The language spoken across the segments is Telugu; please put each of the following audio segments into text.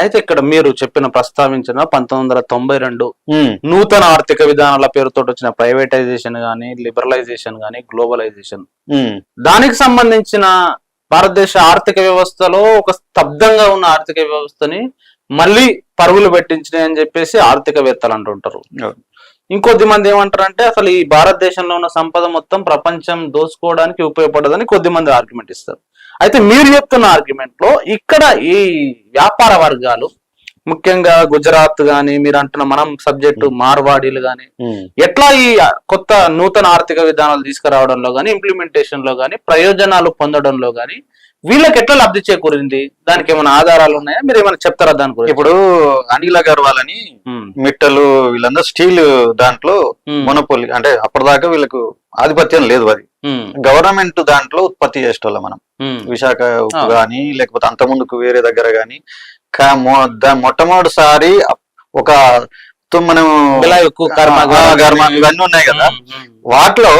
అయితే ఇక్కడ మీరు చెప్పిన ప్రస్తావించిన పంతొమ్మిది వందల తొంభై రెండు నూతన ఆర్థిక విధానాల పేరుతో వచ్చిన ప్రైవేటైజేషన్ గానీ లిబరలైజేషన్ గానీ గ్లోబలైజేషన్. దానికి సంబంధించిన భారతదేశ ఆర్థిక వ్యవస్థలో ఒక స్తబ్దంగా ఉన్న ఆర్థిక వ్యవస్థని మళ్ళీ పరుగులు పెట్టించినాయి అని చెప్పేసి ఆర్థికవేత్తలు అంటుంటారు. ఇంకొద్ది మంది ఏమంటారంటే అసలు ఈ భారతదేశంలో ఉన్న సంపద మొత్తం ప్రపంచం దోసుకోవడానికి ఉపయోగపడదని కొద్ది మంది ఆర్గ్యుమెంట్ ఇస్తారు. అయితే మీరు చెప్తున్న ఆర్గ్యుమెంట్లో ఇక్కడ ఈ వ్యాపార వర్గాలు ముఖ్యంగా గుజరాత్ గాని మీరు అంటున్న మనం సబ్జెక్టు మార్వాడీలు గాని. ఎట్లా ఈ కొత్త నూతన ఆర్థిక విధానాలు తీసుకురావడంలో గానీ ఇంప్లిమెంటేషన్లో గానీ ప్రయోజనాలు పొందడంలో గానీ వీళ్ళకి ఎట్లా లబ్ధి చేకూరింది? దానికి ఏమైనా ఆధారాలు ఉన్నాయా? మీరు ఏమైనా చెప్తారా దాని గురించి? ఇప్పుడు అనిల్ అగర్వాల్ అని మిట్టలు వీళ్ళందరూ స్టీల్ దాంట్లో మొనపోలి అంటే అప్పటిదాకా వీళ్ళకు ఆధిపత్యం లేదు అది. గవర్నమెంట్ దాంట్లో ఉత్పత్తి చేసేటోళ్ళం మనం. విశాఖ ఉప్పు. గాని లేకపోతే అంత ముందుకు వేరే దగ్గర గాని కా- మొ- దా- మొట్టమొదటిసారి ఒక మనం ఇవన్నీ ఉన్నాయి కదా. వాటిలో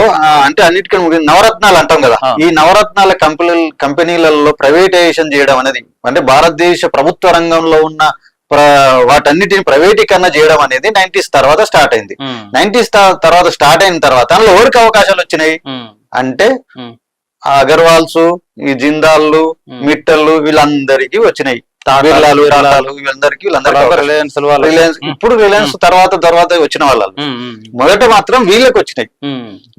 అంటే అన్నిటికీ నవరత్నాలు అంటాం కదా. ఈ నవరత్నాల కంపెనీ కంపెనీలలో ప్రైవేటైజేషన్ చేయడం అనేది అంటే భారతదేశ ప్రభుత్వ రంగంలో ఉన్న వాటన్నిటిని ప్రైవేటీకరణ చేయడం అనేది నైన్టీస్ తర్వాత స్టార్ట్ అయింది. నైన్టీస్ తర్వాత స్టార్ట్ అయిన తర్వాత అందులో ఎవరికి అవకాశాలు వచ్చినాయి? అంటే అగర్వాల్స్ ఈ జిందాల్లు. మిట్టలు వీళ్ళందరికీ వచ్చినాయి. బిర్లాలు టాటాలు వీళ్ళందరికీ. రిలయన్స్ రిలయన్స్ ఇప్పుడు రిలయన్స్ తర్వాత తర్వాత వచ్చిన వాళ్ళు మొదట మాత్రం వీళ్ళకి వచ్చినాయి.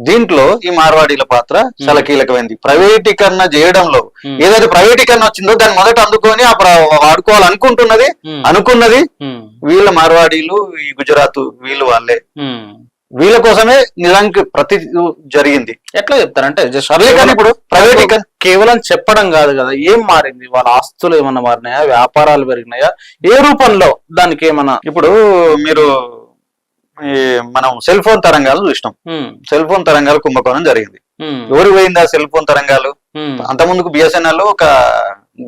దీంట్లో ఈ మార్వాడీల పాత్ర చాలా కీలకమైంది. ప్రైవేటీకరణ చేయడంలో ఏదైతే ప్రైవేటీకరణ వచ్చిందో దాన్ని మొదట అందుకొని అప్పుడు వాడుకోవాలనుకుంటున్నది అనుకున్నది వీళ్ళ మార్వాడీలు ఈ గుజరాత్ వీళ్ళు వాళ్ళే. వీళ్ళ కోసమే నిజానికి ప్రతి జరిగింది. ఎట్లా చెప్తారంటే సర్లే కానీ ఇప్పుడు ప్రైవేటీకరణ కేవలం చెప్పడం కాదు కదా ఏం మారింది? వాళ్ళ ఆస్తులు ఏమన్నా మారినాయా? వ్యాపారాలు పెరిగినాయా? ఏ రూపంలో దానికి ఏమన్నా ఇప్పుడు మీరు మనం సెల్ ఫోన్ తరంగాలు చూసినాం. సెల్ ఫోన్ తరంగాలు కుంభకోణం జరిగింది. ఎవరు పోయింది ఆ సెల్ ఫోన్ తరంగాలు? అంత ముందుకు బిఎస్ఎన్ఎల్ ఒక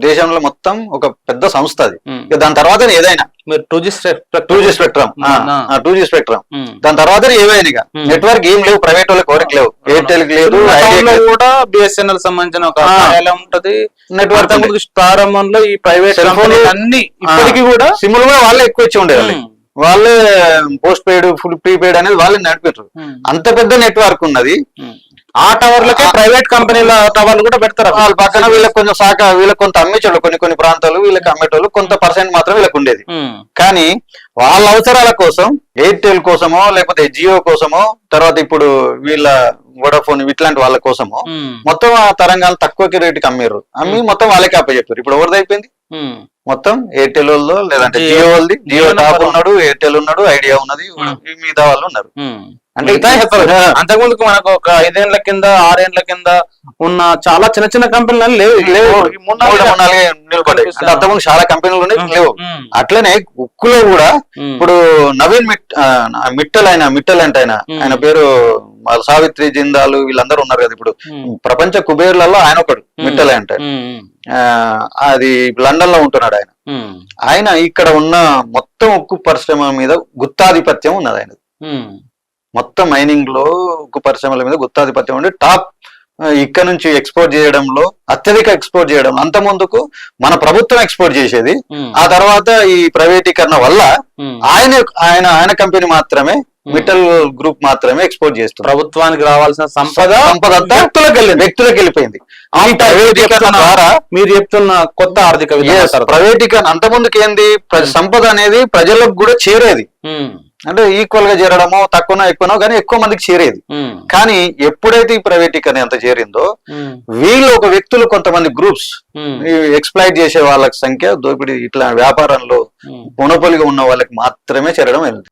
దేశంలో మొత్తం ఒక పెద్ద సంస్థ అది. దాని తర్వాత ఏదైనా. Two G two G spectrum. Two G spectrum. దాని తర్వాత ఏవైనా ఇక. నెట్వర్క్ ఏం లేవు ప్రైవేట్ వాళ్ళకి ఎవరికి లేవు. ఎయిర్టెల్కి లేదు కూడా బిఎస్ఎన్ఎల్ సంబంధించిన ఒక. కార్యాలయం ఉంటది. నెట్వర్క్ ప్రారంభంలో ఈ ప్రైవేట్ అన్ని ఇప్పటికీ కూడా సిమ్లు కూడా వాళ్ళే ఎక్కువ ఇచ్చి ఉండేవాళ్ళు వాళ్ళే పోస్ట్ పెయిడ్ ఫుల్ ప్రీపెయిడ్ అనేది వాళ్ళే నడిపారు అంత పెద్ద నెట్వర్క్ ఉన్నది. ఆ టవర్లకే ప్రైవేట్ కంపెనీల టవర్లు కూడా పెడతారు. వాళ్ళ పక్కన వీళ్ళకి కొంచెం శాఖ వీళ్ళకి కొంత అమ్మేటోళ్ళు కొన్ని కొన్ని ప్రాంతాలు వీళ్ళకి అమ్మేటోళ్ళు కొంత పర్సెంట్ మాత్రం వీళ్ళకి ఉండేది. కానీ వాళ్ళ అవసరాల కోసం ఎయిర్టెల్ కోసమో లేకపోతే జియో కోసమో తర్వాత ఇప్పుడు వీళ్ళ వోడాఫోన్ ఇట్లాంటి వాళ్ళ కోసమో మొత్తం ఆ తరంగాలు తక్కువకి రేటుకి అమ్మారు అమ్మి మొత్తం వాళ్ళకే అప్పచెప్పారు. ఇప్పుడు ఎవరిది అయిపోయింది? ఉమ్, మొత్తం ఎయిర్టెల్ వాళ్ళదో లేదంటే జియో. వాళ్ళది. జియో టాప్ ఉన్నాడు ఎయిర్టెల్ ఉన్నాడు ఐడియా ఉన్నది మిగతా వాళ్ళు ఉన్నారు. అంటే. అంతకుముందుకు మనకు ఒక ఐదేళ్ళ కింద ఆరేళ్ళ కింద ఉన్న చాలా చిన్న చిన్న కంపెనీలు లేవు లేవు. అంటే అంతకుముందు చాలా కంపెనీలు లేవు. అట్లనే ఉక్కులో కూడా ఇప్పుడు నవీన్ మిట్ మిట్టల్ ఆయన మిట్టల్ అంటే ఆయన. ఆయన పేరు వాళ్ళ సావిత్రి జిందాలు వీళ్ళందరూ ఉన్నారు కదా ఇప్పుడు. ప్రపంచ కుబేర్లలో ఆయన ఒకడు మిట్టల్ అంటే. అది లండన్లో ఉంటున్నాడు ఆయన. ఆయన ఇక్కడ ఉన్న మొత్తం ఉక్కు పరిశ్రమ మీద గుత్తాధిపత్యం ఉన్నది ఆయన మొత్తం మైనింగ్లో ఉక్కు పరిశ్రమల మీద గుత్తాధిపత్యం ఉండి టాప్ ఇక్కడ నుంచి ఎక్స్పోర్ట్ చేయడంలో అత్యధిక ఎక్స్పోర్ట్ చేయడం అంత ముందుకు మన ప్రభుత్వం ఎక్స్పోర్ట్ చేసేది. ఆ తర్వాత ఈ ప్రైవేటీకరణ వల్ల. ఆయన ఆయన ఆయన కంపెనీ మాత్రమే మిట్టల్ గ్రూప్ మాత్రమే ఎక్స్పోర్ట్ చేస్తుంది. ప్రభుత్వానికి రావాల్సిన సంపద సంపద వ్యక్తులకు వెళ్ళింది. వ్యక్తులకు వెళ్ళిపోయింది. ద్వారా మీరు చెప్తున్న కొత్త ఆర్థిక ప్రైవేటీకరణ అంత ముందుకు ఏంది? సంపద అనేది ప్రజలకు కూడా చేరేది. అంటే ఈక్వల్గా చేరడమో తక్కువనో ఎక్కువనో కానీ ఎక్కువ మందికి చేరేది. కానీ ఎప్పుడైతే ఈ ప్రైవేటీకరణ ఎంత చేరిందో వీళ్ళు ఒక వ్యక్తులు కొంతమంది గ్రూప్స్ ఎక్స్ప్లైట్ చేసే వాళ్ళకి సంఖ్య దోపిడీ ఇట్లా వ్యాపారంలో. మొనోపలిగా ఉన్న వాళ్ళకి మాత్రమే చేరడం అయింది